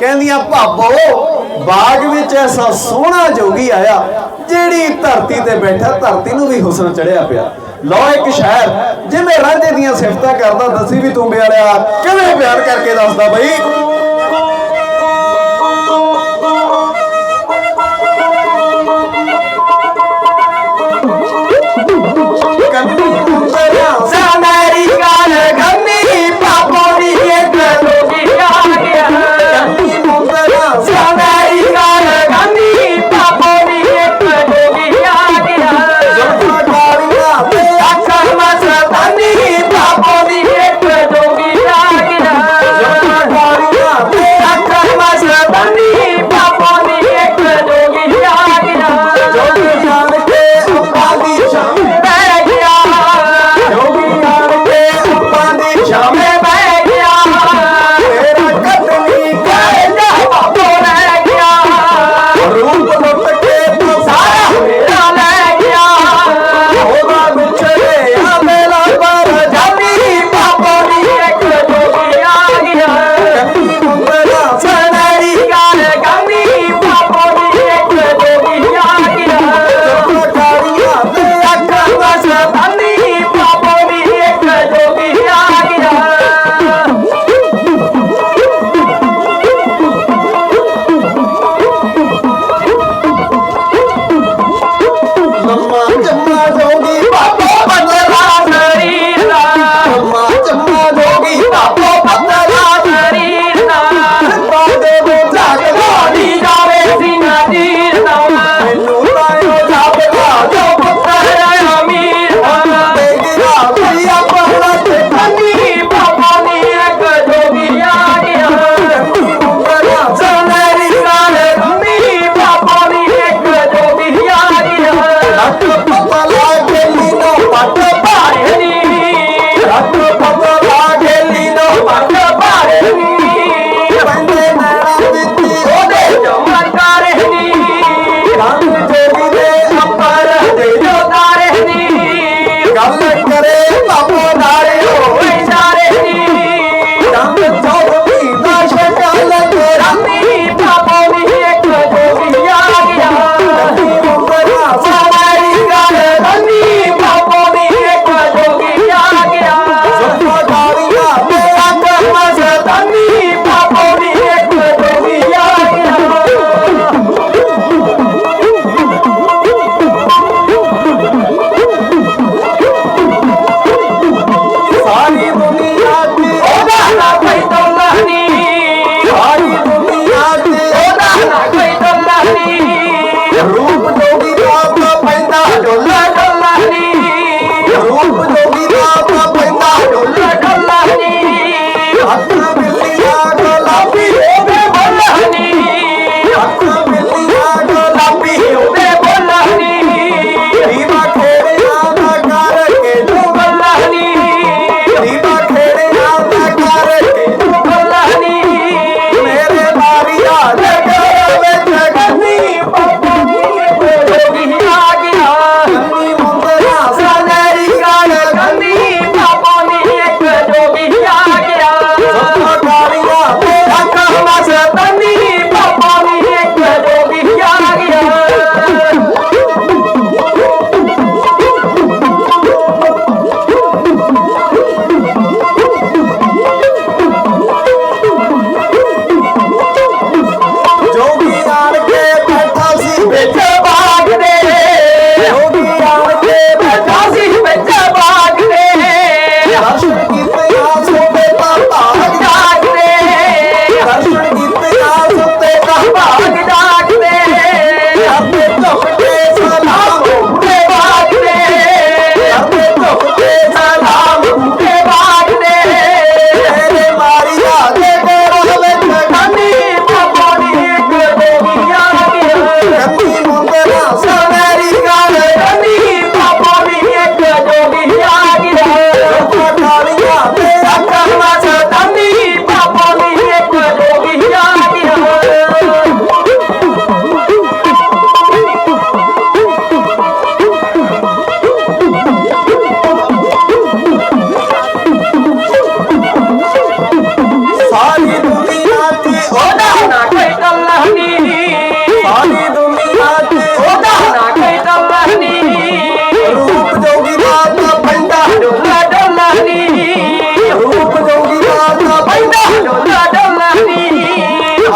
ਕਹਿੰਦੀਆਂ, ਭਾਬੋ, ਬਾਗ ਵਿੱਚ ਐਸਾ ਸੋਹਣਾ ਜੋਗੀ ਆਇਆ, ਜਿਹੜੀ ਧਰਤੀ ਤੇ ਬੈਠਾ, ਧਰਤੀ ਨੂੰ ਵੀ ਹੁਸਨ ਚੜਿਆ ਪਿਆ। ਲਓ ਇੱਕ ਸ਼ਾਇਰ, ਜਿਵੇਂ ਰਾਂਝੇ ਦੀਆਂ ਸਿਫਤਾਂ ਕਰਦਾ, ਦੱਸੀ ਵੀ ਤੂੰ ਬਿਆਰਿਆ ਕਿਵੇਂ ਬਿਆਨ ਕਰਕੇ ਦੱਸਦਾ ਬਈ?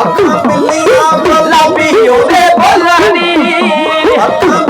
అబ్దుల్ బిల్లి అబ్దుల్ బిల్లి ఒదే బొల్లని అబ్దుల్